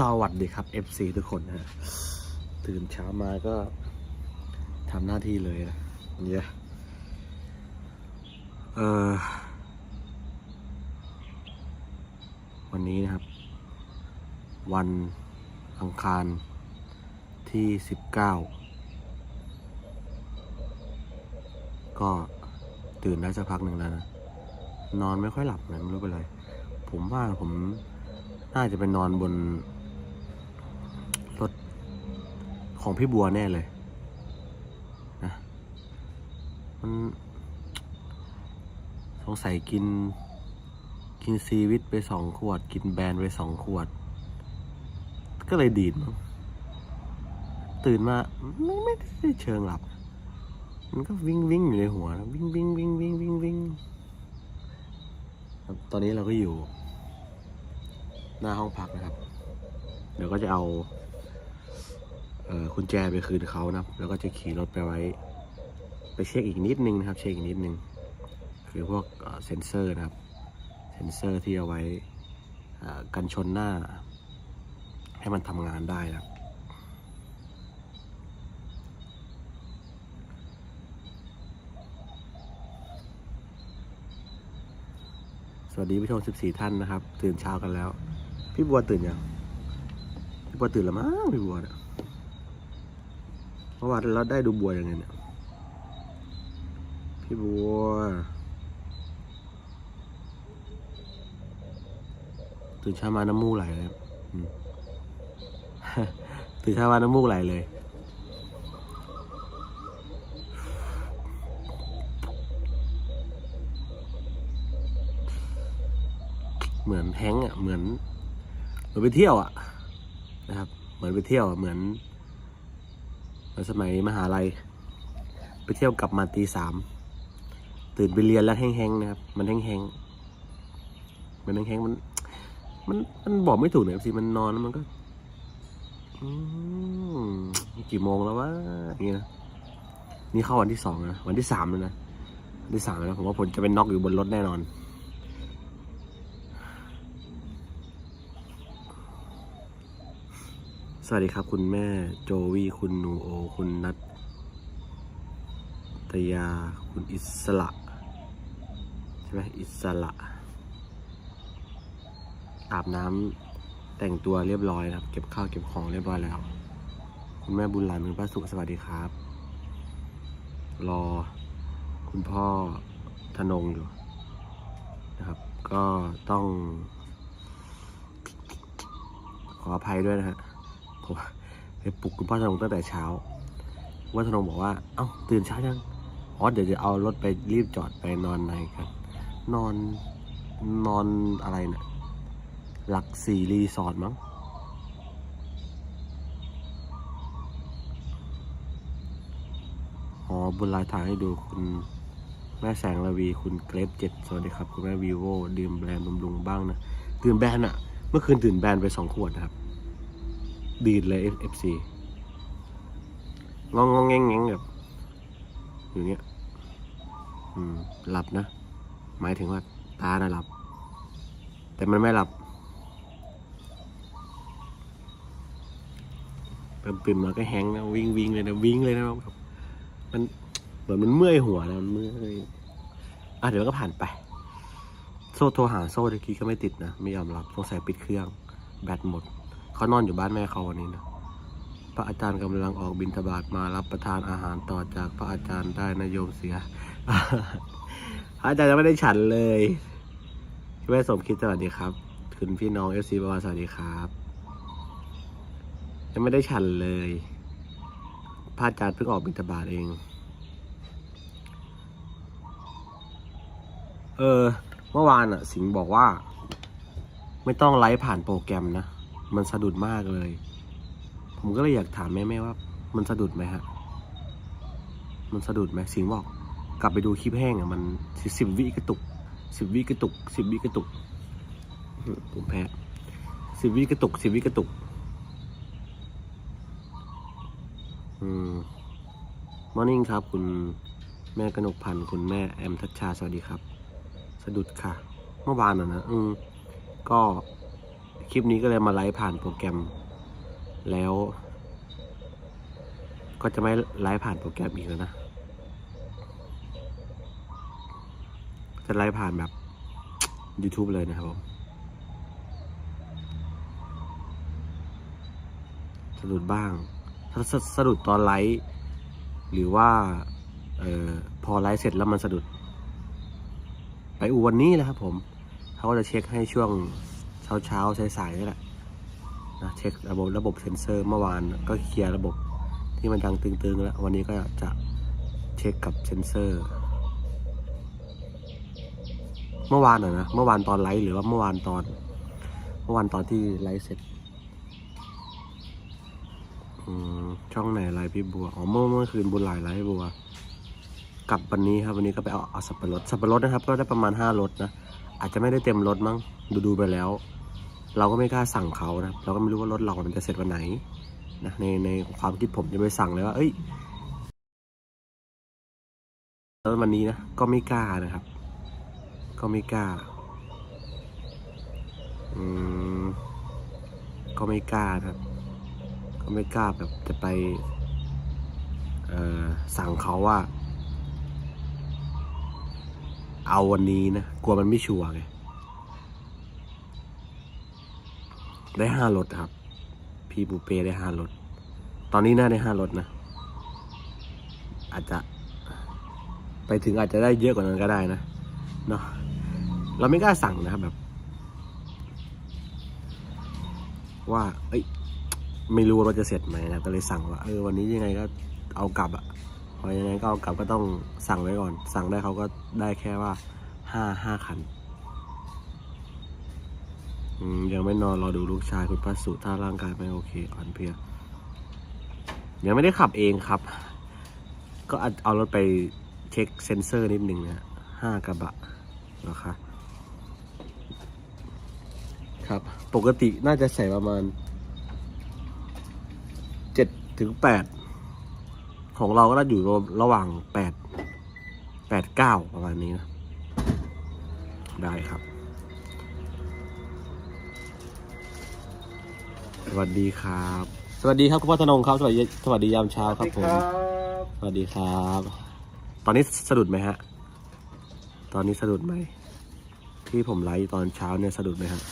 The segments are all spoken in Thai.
สวัสดีครับ FC ทุกคนนะฮะตื่นเช้ามาก็ทำหน้าที่เลยนะเนี่ยเออวันนี้นะครับ วันอังคารที่สิบเก้าก็ตื่นได้สักพักหนึ่งแล้วนะ นอนไม่ค่อยหลับนะไม่รู้เป็นไร ผมว่าผมน่าจะไปนอนบนรถ ของพี่บัวแน่เลยนะมันสงสัยกิน กินซีวิตไปสองขวด กินแบรนด์ไปสองขวด ก็เลยดีดมั้งตื่นมาไม่ไม่ได้เชิงหลับ มันก็วิ่งวิ่งอยู่ในหัวนะวิ่งวิ่งวิ่งวิ่งวิ่งวิ่งตอนนี้เราก็อยู่ หน้าห้องพักนะครับ เดี๋ยวก็จะเอา กุญแจไปคืนเขานะแล้วก็จะขี่รถไปไว้ ไปเช็คอีกนิดนึงนะครับ เช็คอีกนิดนึงคือพวกเซ็นเซอร์นะครับ เซ็นเซอร์ที่เอาไว้กันชนหน้า ให้มันทำงานได้นะสวัสดีผู้ชม 14 ท่านนะครับ ตื่นเช้ากันแล้ว พี่บัวตื่นยัง พี่บัวตื่นแล้วมั้งพี่บัวเนี่ย มื่อวานเราได้ดูบัวยังไงเนี่ย พี่บัว ตื่นเช้ามาน้ำมูกไหลเลยตื่นเช้ามาน้ำมูกไหลเลย เหมือนแฮงอะ เหมือน เหมือนไปเที่ยวอะ นะครับ เหมือนไปเที่ยวอะเหมือน มือนสมัยมหาลัย ไปเที่ยวกลับมาตีสามตื่นไปเรียนแล้วแห้งๆนะครับ มันแห้งๆมันแห้งๆมัน มันมันบอกไม่ถูกเนี่ยสิมันนอนมันก็อืมกี่โมงแล้ววะอย่างนี้นะนี่เข้าวันที่สองนะวันที่สามแล้วนะวันที่สามแล้วผมว่าผมจะเป็นน็อกอยู่บนรถแน่นอน วัสดีครับคุณแม่ โจวี่คุณนูโอ คุณนัทตยา คุณอิสระ ใช่ไหมอิสระ อาบน้ำแต่งตัวเรียบร้อยนะครับ เก็บข้าวเก็บของเรียบร้อยแล้ว คุณแม่บุญหลานคุณป้าสุขสวัสดีครับ รอคุณพ่อธนงอยู่นะครับ ก็ต้องขออภัยด้วยนะฮะ ผมไปปลุกคุณพ่อธนงตั้งแต่เช้าว่าธนงบอกว่า เอ้าตื่นเช้ายังอ๋อเดี๋ยวจะเอารถไปรีบจอดไปนอนในกัน นอนนอนอะไรเนะี่ยหลักสี่รีสอร์ทมั้งอ๋อบุญลายถ่ายให้ดูคุณแม่แสงระวีคุณเกรฟเจ็ดสวัสดีครับ คุณแม่วีโวดื่มแบรนด์บำรุงบ้างนะ ดื่มแบรนด์อะเมื่อคืนตื่นแบรนด์ไปสองขวดนะครับ ดีดเลย FC งองงองแงงแงงแบบอย่างเงี้ยอืมหลับนะ หมายถึงว่าตาน่ะหลับ แต่มันไม่หลับตื่นมาก็แฮงนะวิ่งวิ่งเลยนะวิ่งเลยนะแบบมันเหมือนมันเมื่อยหัวนะมันเมื่อยอะเดี๋ยวก็ผ่านไป โซ่โทรหาโซ่ตะกี้ก็ไม่ติดนะ ไม่ยอมรับสงสัยปิดเครื่อง แบตหมด เขานอนอยู่บ้านแม่เขาวันนี้นะพระอาจารย์กำลังออกบิณฑบาตมารับประทานอาหารต่อจากพระอาจารย์ได้นะโยมเสียพระอาจารย์ยังไม่ได้ฉันเลยพี่แม่สมคิดสวัสดีครับ คุณพี่น้องเอฟซีบวาสวัสดีครับยังไม่ได้ฉันเลยพระอาจารย์เพิ่งออกบิณฑบาตเอง เออ เมื่อวานอะสิงห์บอกว่า ไม่ต้องไลฟ์ผ่านโปรแกรมนะ มันสะดุดมากเลย ผมก็เลยอยากถามแม่ๆว่า มันสะดุดไหมฮะ มันสะดุดไหมสิงบอกกลับไปดูคลิปแห้งอะมันสิบวิกระตุกสิบวิกระตุกสิบวิกระตุกผมแพ้สิบวิกระตุกสิบวิกระตุก อืมมอร์นิ่งครับ คุณแม่กนกพันธ์คุณแม่แอมทัชชา สวัสดีครับ สะดุดค่ะ เมื่อวานอะนะอืมก็ คลิปนี้ก็เลยมาไลฟ์ผ่านโปรแกรม แล้ว ก็จะไม่ไลฟ์ผ่านโปรแกรมอีกแล้วนะ จะไลฟ์ผ่านแบบ YouTube เลยนะครับผมสะดุดบ้าง ถ้าสะดุดตอนไลฟ์หรือว่าออพอไลฟ์เสร็จแล้วมันสะดุด ไปอูวันนี้แหละครับผม เขาก็จะเช็คให้ช่วง เช้าเช้าสายสายๆนี่แหละนะเช็คระบบระบบเซ็นเซอร์เมื่อวานก็เคลียร์ระบบที่มันดังตึงๆแล้ววันนี้ก็จะเช็คกับเซ็นเซอร์ เมื่อวานเหรอนะเมื่อวานตอนไลฟ์หรือว่าเมื่อวานตอน เมื่อวานตอนที่ไลฟ์เสร็จอืมช่องไหนไลฟ์พี่บัวอ๋อเมื่อเมื่อคืนบุญหลายไลฟ์บัวกลับวันนี้ครับวันนี้ก็ไปเอาเอาสับปะรดสับปะรดนะครับ ก็ได้ประมาณห้ารถนะ อาจจะไม่ได้เต็มรถมั้งดูดูไปแล้ว เราก็ไม่กล้าสั่งเขานะเราก็ไม่รู้ว่ารถเรามันจะเสร็จวันไหนนะในในความคิดผมจะไปสั่งเลยว่าเอ้ยแล้ววันนี้นะก็ไม่กล้านะครับ ก็ไม่กล้าอืมก็ไม่กล้าครับ ก็ไม่กล้าแบบจะไปเอ่อสั่งเขาว่า เอาวันนี้นะ กลัวมันไม่ชัวร์ไง ได้ห้ารถครับ พี่ปูเป้ได้ห้ารถ ตอนนี้น่าได้ห้ารถนะ อาจจะ ไปถึงอาจจะได้เยอะกว่านั้นก็ได้นะ เนาะ เราไม่กล้าสั่งนะครับแบบ ว่า เอ้ย ไม่รู้ว่ารถจะเสร็จไหมนะ ก็เลยสั่งว่า เออ วันนี้ยังไงก็เอากลับอะ อยังไงก็เอากลับก็ต้องสั่งไว้ก่อน สั่งได้เขาก็ได้แค่ว่าห้าห้าคันยังไม่นอนรอดูลูกชายคุณพัสสุถ้าร่างกายไม่โอเคอ่อนเพลียยังไม่ได้ขับเองครับ ก็เอาเอารถไปเช็คเซ็นเซอร์นิดหนึ่งนะห้ากระบะนะคะครับ ปกติน่าจะใส่ประมาณเจ็ดถึงแปด ของเราก็น่าอยู่ระหว่างแปดแปดเก้าประมาณนี้นะ ได้ครับ สวัสดีครับ สวัสดีครับคุณพัฒนงครับ สวัสดีสวัสดียามเช้าครับผมสวัสดีครับ ตอนนี้สะดุดไหมฮะ ตอนนี้สะดุดไหม ที่ผมไลฟ์ตอนเช้าเนี่ยสะดุดไหมครับ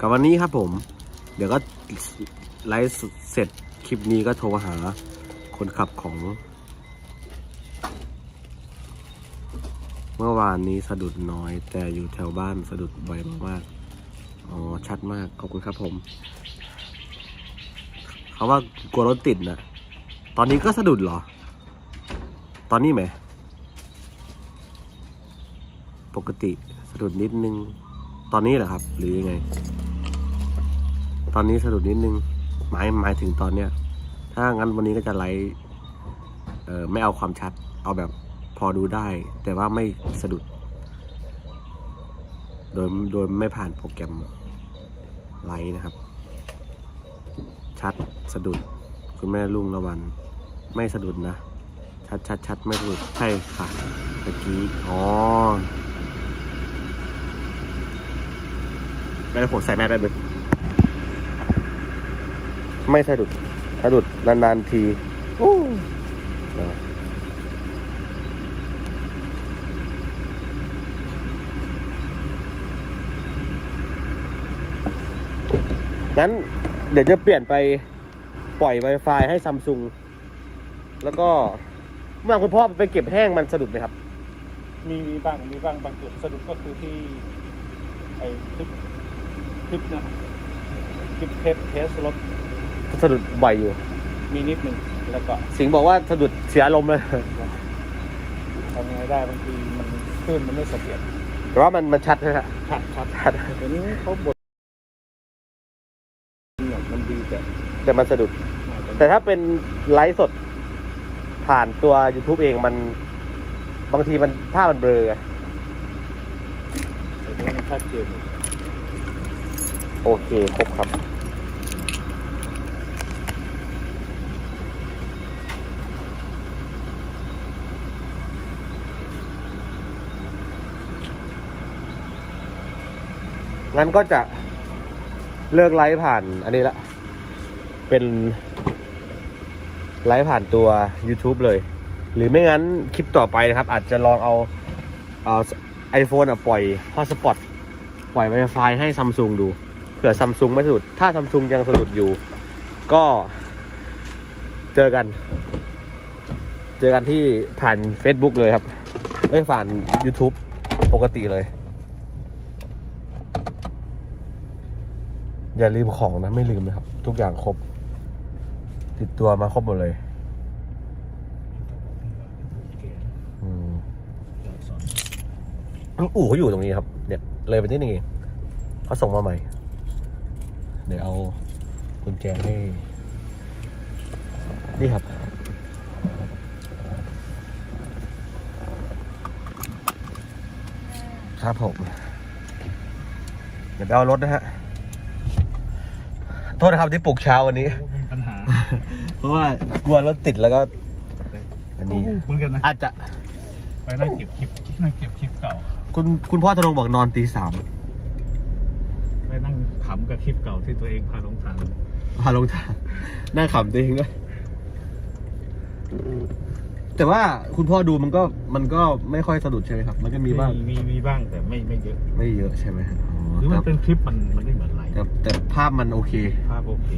กับวันนี้ครับผม เดี๋ยวก็ไลฟ์เสร็จคลิปนี้ก็โทรหาคนขับของ เมื่อวานนี้สะดุดน้อย แต่อยู่แถวบ้านสะดุดบ่อยมากๆอ๋อชัดมาก ขอบคุณครับผมเขาว่ากลัวรถติดนะตอนนี้ก็สะดุดเหรอ ตอนนี้ไหม ปกติสะดุดนิดนึง ตอนนี้เหรอครับ หรือยังไง ตอนนี้สะดุดนิดนึง หมายหมายถึงตอนเนี้ย ถ้างั้นวันนี้ก็จะไลฟ์เอ่อไม่เอาความชัด เอาแบบพอดูได้ แต่ว่าไม่สะดุด โดยโดยไม่ผ่านโปรแกรมไลฟ์นะครับ ชัดสะดุด คุณแม่ลุงละวัน ไม่สะดุดนะ ชัดชัดชัดไม่สะดุดใช่ค่ะเมื่อกี้อ๋อไม่ได้ผมใส่แมสได้เลย ไม่สะดุดสะดุดนานๆทีงั้นเดี๋ยวจะเปลี่ยนไปปล่อย Wi-Fi ให้ซัมซุงแล้วก็เมื่อคุณพ่อไปเก็บแห้งมันสะดุดไหมครับ มีบ้างมีบ้างบางจุดสะดุดก็คือที่ไอ้คลิปคลิปนะคลิปเทสเทสรถ สะดุดบ่อยอยู่ มีนิดหนึ่งแล้วก็สิงห์บอกว่าสะดุดเสียอารมณ์เลย ทำไงได้บางทีมันคลื่นมันไม่เสถียรแต่ว่ามันมันชัดนะฮะชัดชัดชัด เดี๋ยวนี้เขาบดเนี่ยมันดีแต่แต่มันสะดุด แต่ถ้าเป็นไลฟ์สดผ่านตัว YouTube เองมันบางทีมันภาพมันเบลอไงแต่ว่ามันชัดเจน โอเค ครบครับ งั้นก็จะเลิกไลฟ์ผ่านอันนี้ละ เป็นไลฟ์ผ่านตัว YouTube เลย หรือไม่งั้นคลิปต่อไปนะครับ อาจจะลองเอาเอาไอโฟนอะปล่อยฮอสปอตปล่อย Wi-Fi ให้ซัมซุงดูเผื่อซัมซุงไม่สะดุด ถ้าซัมซุงยังสะดุดอยู่ ก็เจอกัน เจอกันที่ผ่าน Facebook เลยครับ ไม่ผ่าน YouTube ปกติเลย อย่าลืมของนะไม่ลืมนะครับ ทุกอย่างครบ ติดตัวมาครบหมดเลยอืมอู่เขาอยู่ตรงนี้ครับ เนี่ยเลยไปนิดนึงเองเขาส่งมาใหม่ เดี๋ยวเอากุญแจให้ นี่ครับ ครับผม เดี๋ยวไปเอารถนะฮะ โทษนะครับที่ปลุกเช้าวันนี้มีปัญหาเพราะว่ากลัวรถติดแล้วก็อันนี้ เหมือนกันนะอาจจะไปนั่งเก็บคลิปนั่งเก็บคลิปเก่า คุณคุณพ่อธนงบอกนอนตีสามไปนั่งขำกับคลิปเก่าที่ตัวเองพาลงทางพาลงทางน่าขำจริงด้วยแต่ว่าคุณพ่อดูมันก็มันก็ไม่ค่อยสะดุดใช่ไหมครับ มันก็มีบ้างมีมีบ้างแต่ไม่ไม่เยอะ ไม่เยอะใช่ไหมครับอ๋อ หรือมันแต่เป็นคลิปมันมันไม่เหมือนไลฟ์แต่แต่ภาพมันโอเคภาพโอเค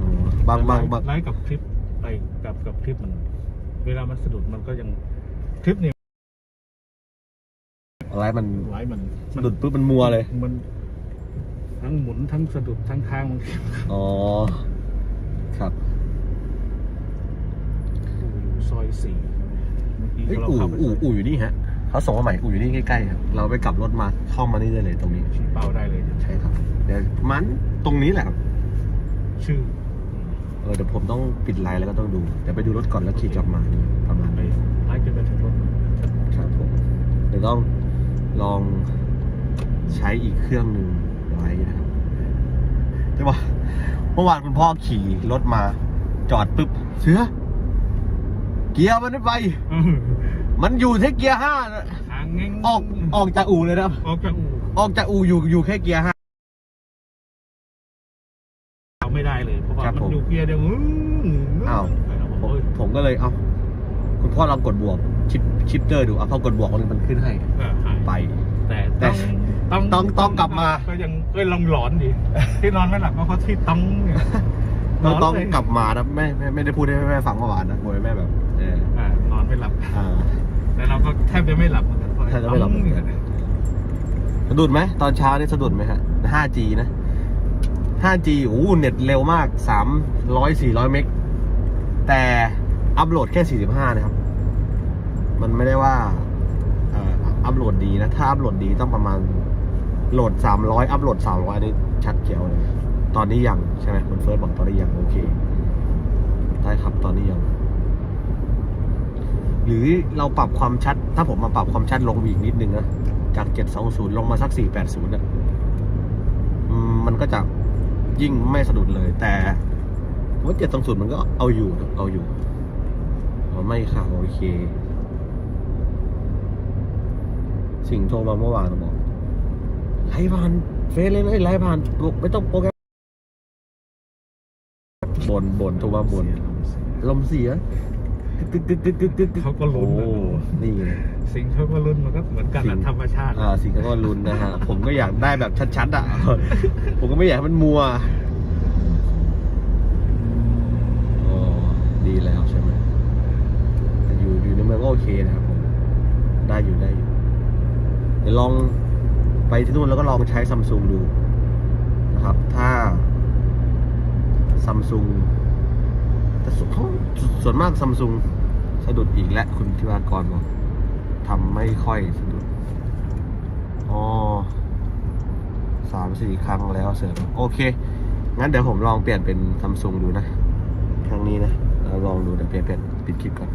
อ๋อบางบางบางไลฟ์กับคลิปไปกับกับคลิปมัน เวลามันสะดุดมันก็ยังคลิปเนี่ยอะไรมันไลฟ์มันสะดุดปุ๊บมันมัวเลยมันทั้งหมุนทั้งสะดุดทั้งทางมันอ๋อ ครับซอยสี่เมื่อกี้เอ้ยเราอู่เข้าไปอู่อู่อยู่นี่ฮะ เขาส่งมาใหม่อู่อยู่นี่ใกล้ๆครับเราไปกลับรถมาเข้ามานี่ได้เลยตรงนี้ ชี้เป้าได้เลย ใช่ครับ เดี๋ยวมันตรงนี้แหละครับ ชื่อเออเดี๋ยวผมต้องปิดไลน์แล้วก็ต้องดูเดี๋ยวไปดูรถก่อนแล้วขี่กลับมาประมาณไปนี้ไลฟ์จนไปถึงรถครับผมเดี๋ยวต้องลองใช้อีกเครื่องหนึ่งไว้นะครับใช่ปะเมื่อวานคุณพ่อขี่รถมา จอดปุ๊บเสือเกียร์มันไม่ไป มันอยู่ที่เกียร์ห้านะทางเง่งออกออกจากอู่เลยนะครับออกจากอู่ออกจากอู่อยู่อยู่แค่เกียร์ห้า เอาไม่ได้เลยเพราะว่าครับมันผมอยู่เกียร์เดียวอื้ออ้าวไปแล้วผมผมเอ้ยผมก็เลยเอาคุณพ่อลองกดบวกชิปชิปเตอร์ดูอะพอกดบวกมันขึ้นให้ก็หายไป แต่แต่ต้องต้องต้องกลับมา ก็ยังก็ลองหลอนดิที่นอนไม่หลับก็เพราะที่ต้องเนี่ยต้องต้องนนเลยกลับมานะแม่แม่ไม่ได้พูดให้แม่ฟังเมื่อวานนะโวยแม่แบบเออ บจะไม่หลับเหมือนกันเพราแทบจะไม่หลับเหมือนกัน สะดุดไหมตอนเช้านี่สะดุดไหมฮะ 5G นะ 5G โอ้โหเน็ตเร็วมาก 300 400 เมก แต่อัพโหลดแค่ 45 นะครับ มันไม่ได้ว่าเอ่ออัพโหลดดีนะ ถ้าอัพโหลดดีต้องประมาณโหลด 300 อัพโหลด 300 อันนี้ชัดเจ๋วเลย ตอนนี้ยังใช่ไหมคุณเฟิร์สบอกตอนนี้ยังโอเค ได้ครับตอนนี้ยัง หรือเราปรับความชัด ถ้าผมมาปรับความชัดลงอีกนิดนึงนะ จาก 720 ลงมาสัก 480นะอืมมันก็จะยิ่งไม่สะดุดเลย แต่ว่า720 มันก็เอาอยู่นะเอาอยู่เอาไม่ค่ะโอเค สิ่งโทรมาเมื่อวานบอกไล่ผ่านเฟซเลยเลยไล่ผ่านบอกไม่ต้องโปรแกรมบนบนโทรมาบนลมเสีย ตึ๊กตึ๊กตึ๊กตึ๊กตึ๊กตึ๊กเขาก็ลุ้นโอ้นะนี่ไงสิ่งเขาก็ลุ้นมันก็เหมือนกันสิ่นะงธรรมชาติ อ่าสิ่งที่ก็ลุ้นนะฮะ ผมก็อยากได้แบบชัดๆอะ ผมก็ไม่อยากให้มันมัวอ๋อดีแล้วใช่ไหมแต่อยู่อยู่ในเมืองก็โอเคนะครับผม ได้อยู่ได้อยู่เดี๋ยวลองไปที่นู่นแล้วก็ลองใช้ซัมซุงดูนะครับ ถ้าซัมซุง แต่ส่วนเขาส่วนมากซัมซุงสะดุดอีกและคุณธิวากรบอกทำไม่ค่อยสะดุดอ๋อสามสี่ครั้งแล้วเสริมโอเค งั้นเดี๋ยวผมลองเปลี่ยนเป็นซัมซุงดูนะ ครั้งนี้นะลองดูเดี๋ยวเปลี่ยนเปลี่ยนปิดคลิปก่อน